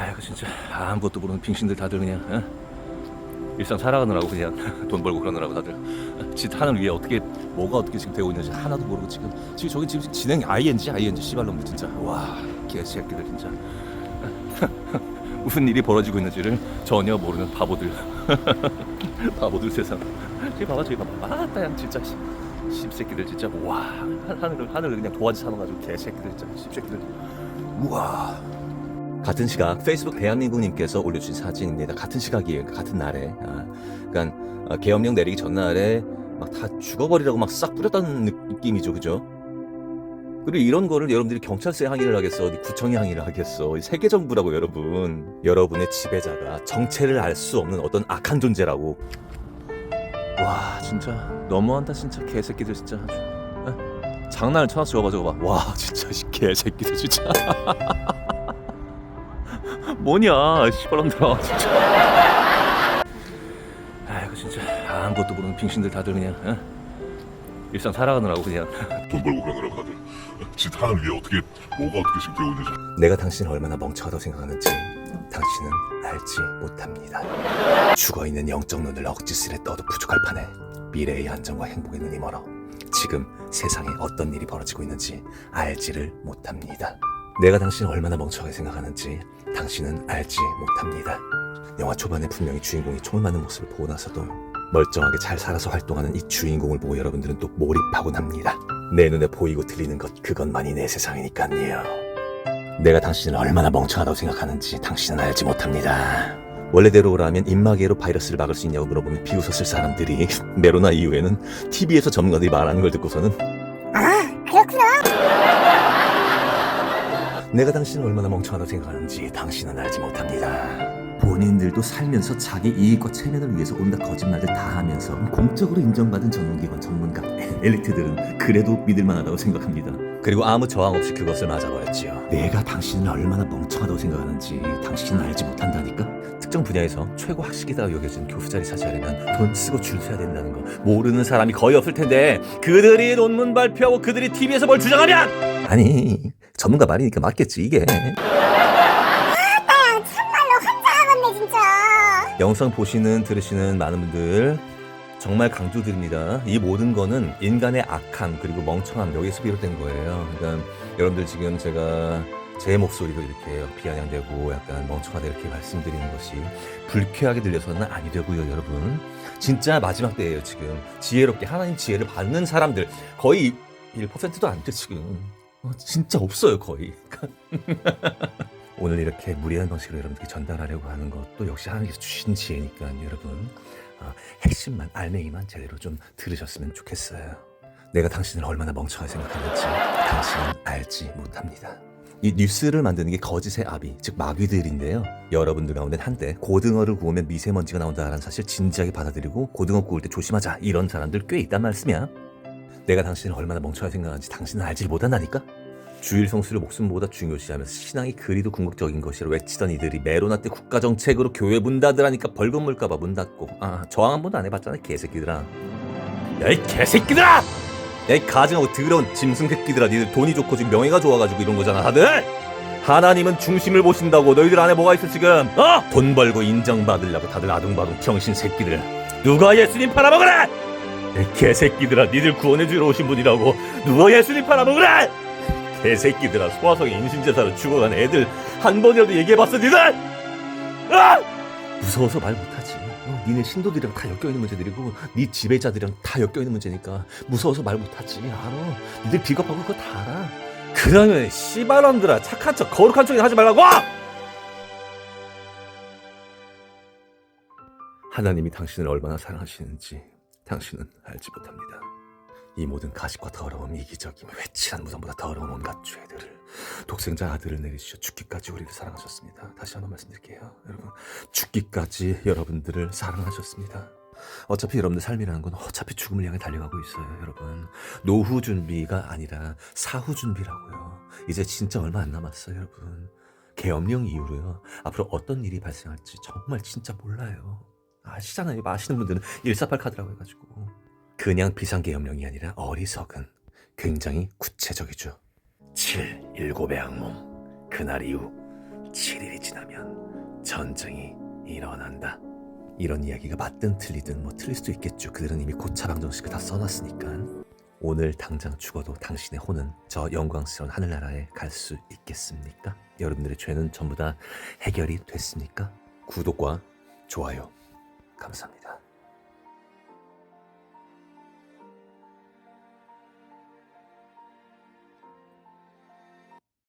아이고 진짜 아무것도 모르는 빙신들 다들 그냥 어? 일상 살아가느라고 그냥 돈 벌고 그러느라고 다들. 어? 지 하늘 위에 어떻게 뭐가 어떻게 지금 되고 있는지 하나도 모르고 지금 지금 저기 지금 진행 ING ING 씨발놈들 진짜. 와 개새끼들 진짜. 무슨 일이 벌어지고 있는지를 전혀 모르는 바보들. 바보들 세상. 저기 봐봐 저기 봐봐. 아따 양 진짜 씨, 씹새끼들 진짜. 와 하- 하늘을 하늘을 그냥 도화지 사놓아가지고 개새끼들 진짜. 씹새끼들. 우와 같은 시각 페이스북 대한민국님께서 올려주신 사진입니다. 같은 시각이에요. 그러니까 같은 날에. 아, 그러니까 어, 계엄령 내리기 전날에 막 다 죽어버리라고 막 싹 뿌렸다는 느- 느낌이죠, 그죠? 그리고 이런 거를 여러분들이 경찰서에 항의를 하겠어, 구청에 항의를 하겠어, 이 세계 정부라고 여러분. 여러분의 지배자가 정체를 알 수 없는 어떤 악한 존재라고. 와, 진짜 너무한다, 진짜 개새끼들 진짜. 에? 장난을 쳐놨어, 저거 저거 봐. 와, 진짜 이 개새끼들 진짜. 뭐냐 시발놈들아. 진짜. 아이고 진짜 아무것도 모르는 빙신들 다들 그냥 어? 일상 살아가느라고 그냥. 돈 벌고 그러느라고 다들. 지 하늘 위에 어떻게 뭐가 어떻게 지금 되고 있는지. 내가 당신을 얼마나 멍청하다고 생각하는지 당신은 알지 못합니다. 죽어있는 영적 눈을 억지스레 떠도 부족할 판에 미래의 안정과 행복에 눈이 멀어 지금 세상에 어떤 일이 벌어지고 있는지 알지를 못합니다 내가 당신을 얼마나 멍청하게 생각하는지 당신은 알지 못합니다 영화 초반에 분명히 주인공이 총을 맞는 모습을 보고 나서도 멀쩡하게 잘 살아서 활동하는 이 주인공을 보고 여러분들은 또 몰입하곤 합니다. 내 눈에 보이고 들리는 것 그것만이 내 세상이니까요. 내가 당신을 얼마나 멍청하다고 생각하는지 당신은 알지 못합니다. 원래대로라면 입마개로 바이러스를 막을 수 있냐고 물어보면 비웃었을 사람들이 메로나 이후에는 TV에서 전문가들이 말하는 걸 듣고서는 아, 그렇구나. 내가 당신을 얼마나 멍청하다고 생각하는지 당신은 알지 못합니다. 본인들도 살면서 자기 이익과 체면을 위해서 온갖 거짓말들 다 하면서 공적으로 인정받은 전문기관 전문가 엘리트들은 그래도 믿을 만하다고 생각합니다. 그리고 아무 저항 없이 그것을 맞아버렸지요. 내가 당신을 얼마나 멍청하다고 생각하는지 당신은 알지 못한다니까? 특정 분야에서 최고 학식이다 여겨진 교수 자리 차지하려면 돈 쓰고 줄 서야 된다는 거 모르는 사람이 거의 없을 텐데 그들이 논문 발표하고 그들이 TV에서 뭘 주장하면 아니 전문가 말이니까 맞겠지 이게 아, 참말로 환장하겠네 진짜. 영상 보시는 들으시는 많은 분들 정말 강조드립니다. 이 모든 거는 인간의 악함 그리고 멍청함 여기서 비롯된 거예요. 그러니까 여러분들 지금 제가 제 목소리로 이렇게 비아냥되고 약간 멍청하다 이렇게 말씀드리는 것이 불쾌하게 들려서는 아니 되고요, 여러분. 진짜 마지막 때예요, 지금. 지혜롭게 하나님 지혜를 받는 사람들 거의 1%도 안 돼, 지금. 어, 진짜 없어요, 거의. 오늘 이렇게 무리한 방식으로 여러분들께 전달하려고 하는 것도 역시 하나님께서 주신 지혜니까 여러분 어, 핵심만 알맹이만 제대로 좀 들으셨으면 좋겠어요. 내가 당신을 얼마나 멍청하게 생각하는지 당신은 알지 못합니다. 이 뉴스를 만드는 게 거짓의 아비, 즉 마귀들인데요. 여러분들 가운데 한때 고등어를 구우면 미세먼지가 나온다는 사실 진지하게 받아들이고 고등어 구울 때 조심하자 이런 사람들 꽤 있단 말씀이야. 내가 당신을 얼마나 멍청하게 생각하는지 당신은 알지 못한다니까? 주일 성수를 목숨보다 중요시하면서 신앙이 그리도 궁극적인 것이라 외치던 이들이 메로나 때 국가 정책으로 교회 문 닫으라니까 벌금 물까봐 문 닫고. 아 저항 한 번도 안 해봤잖아 개새끼들아. 야이 개새끼들아! 야이 가증하고 더러운 짐승 새끼들아 니들 돈이 좋고 지금 명예가 좋아가지고 이런 거잖아 다들. 하나님은 중심을 보신다고 너희들 안에 뭐가 있어 지금? 어? 돈 벌고 인정받으려고 다들 아둥바둥 병신 새끼들. 누가 예수님 팔아먹으래? 이 개새끼들아 니들 구원해주러 오신 분이라고 누가 예수님 팔아먹으래 개새끼들아 소화성이 임신제사로 죽어간 애들 한 번이라도 얘기해봤어 니들! 아! 무서워서 말 못하지. 어, 니네 신도들이랑 다 엮여있는 문제들이고 니 지배자들이랑 다 엮여있는 문제니까 무서워서 말 못하지. 알아? 니들 비겁하고 그거 다 알아. 그러면 씨발놈들아 착한 척 거룩한 척이나 하지 말라고! 하나님이 당신을 얼마나 사랑하시는지 당신은 알지 못합니다 이 모든 가식과 더러움, 이기적임, 회칠한 무덤보다 더러운 온갖 죄들을 독생자 아들을 내리시어 죽기까지 우리를 사랑하셨습니다. 다시 한번 말씀드릴게요. 여러분, 죽기까지 여러분들을 사랑하셨습니다. 어차피 여러분들 삶이라는 건 어차피 죽음을 향해 달려가고 있어요, 여러분. 노후 준비가 아니라 사후 준비라고요. 이제 진짜 얼마 안 남았어요, 여러분. 계엄령 이후로요. 앞으로 어떤 일이 발생할지 정말 진짜 몰라요. 아시잖아요. 아시는 분들은 148 카드라고 해가지고. 그냥 비상계엄령이 아니라 어리석은 굉장히 구체적이죠. 7. 일곱의 악몽. 그날 이후 7일이 지나 지나면 전쟁이 일어난다. 이런 이야기가 맞든 틀리든 뭐 틀릴 수도 있겠죠. 그들은 이미 고차방정식을 다 써놨으니까. 오늘 당장 죽어도 당신의 혼은 저 영광스러운 하늘나라에 갈 수 있겠습니까? 여러분들의 죄는 전부 다 해결이 됐습니까? 구독과 좋아요 감사합니다.